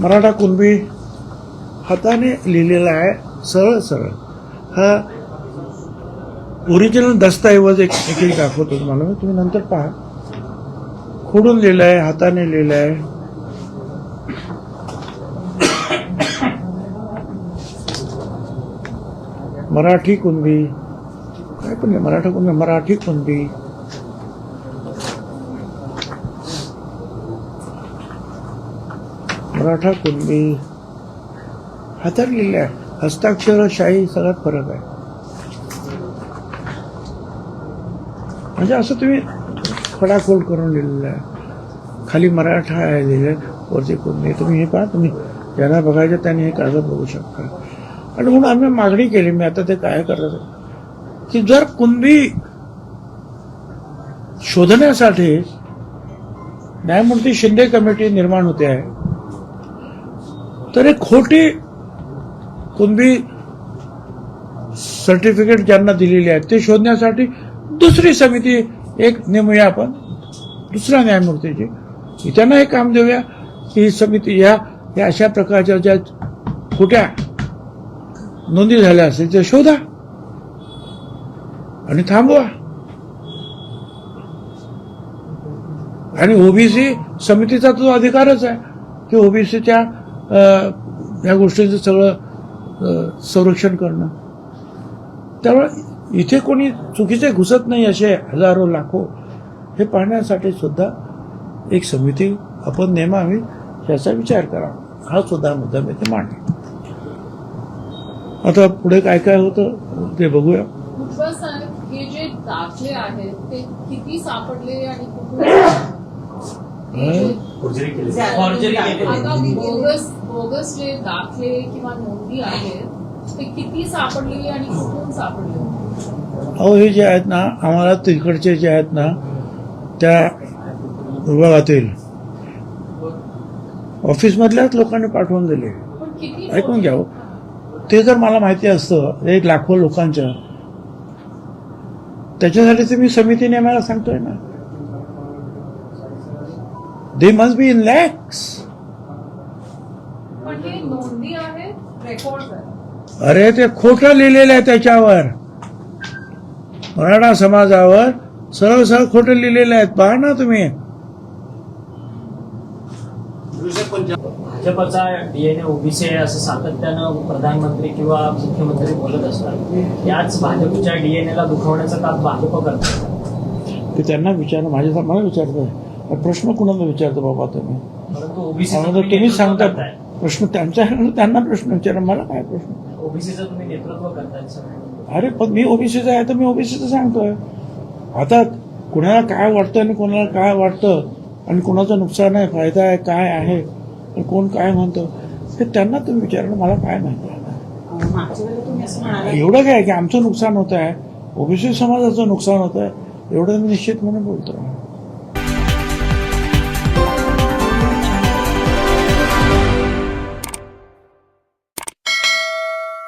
मराठा कुणबी हाताने लिहिलेला आहे सरळ सरळ. हा ओरिजिनल दस्तऐवज एक एक दाखवतो तुम्हाला. मी तुम्ही नंतर पहा. खोडून लिहिलं आहे हाताने लिहिलं आहे मराठी कुणबी. काय पण नाही मराठा कुणबी मराठी कुणबी. मराठा कुणबी हातात हस्ताक्षरशाही आहे सगळ्यात फरक आहे. म्हणजे असं तुम्ही फडाखोल करून लिहिलेलं आहे. खाली मराठा आहे लिहिलं वरती कुणबी तुम्ही हे पहा तुम्ही ज्यांना बघायचं त्यांनी हे कागद बघू शकता. आणि म्हणून आम्ही मागणी केली मी आता ते काय करत की जर कुणबी शोधण्यासाठी न्यायमूर्ती शिंदे कमिटी निर्माण होते आहे तर एक खोटी कुणबी सर्टिफिकेट ज्यांना दिलेली आहेत ते शोधण्यासाठी दुसरी समिती एक नेमूया आपण दुसऱ्या न्यायमूर्तीची. त्यांना एक काम देऊया की ही समिती या या अशा प्रकारच्या ज्या खोट्या नोंदी झाल्या असतील त्या शोधा आणि थांबवा. आणि ओबीसी समितीचा तो अधिकारच आहे की ओबीसीच्या या गोष्टींचं सगळं संरक्षण करणं. त्यामुळे इथे कोणी चुकीचे घुसत नाही असे हजारो लाखो हे पाहण्यासाठी सुद्धा एक समिती आपण नेमावी याचा विचार करावा. हा सुद्धा मुद्दा मी ते मांडला आता पुढे काय काय होतं ते बघूया. हे जे दाखले आहेत ते किती सापडले आणि फॉर्जरी केली. फॉर्जरी केली. बोगस बोगस जे दाखले किंवा नोंदी आहेत ते किती सापडलेले आणि कुठून सापडले? अहो हे जे आहेत ना आम्हाला तिकडचे जे आहेत ना त्या विभागातील ऑफिसमधल्याच लोकांनी पाठवून दिले. पण किती ऐकून घ्या हो. ते जर मला माहिती असतं एक लाखो लोकांच्या त्याच्यासाठी तर मी समिती नेमायला सांगतोय ना. They must be in lakhs हे आहेत आहेत. अरे ते खोटं लिहिलेलं आहे त्याच्यावर. मराठा समाजावर सरळ सरळ खोटं लिहिलेलं आहे. पहा ना तुम्ही. भाजपचा डीएनए ओबीसी आहे असं सातत्यानं प्रधानमंत्री किंवा मुख्यमंत्री बोलत असतात. याच भाजपच्या डीएनए ला दुखवण्याचं काम भाजप करतात. ते त्यांना विचार माझ्या मला विचारतोय. प्रश्न कुणाला विचारतो बाबा तुम्ही? तुम्ही सांगता प्रश्न त्यांच्या त्यांना प्रश्न विचारा मला काय प्रश्न? ओबीसीचं तुम्ही नेतृत्व करताय सर अरे पण मी ओबीसीचा आहे तर मी ओबीसीचं सांगतोय. आता कुणाला काय वाटतं आणि कोणाला काय वाटतं आणि कोणाचं नुकसान आहे फायदा आहे काय आहे आणि कोण काय म्हणतं हे त्यांना तुम्ही विचारणं मला काय माहिती एवढं काय की आमचं नुकसान होत आहे ओबीसी समाजाचं नुकसान होत आहे एवढं मी निश्चित म्हणून बोलतो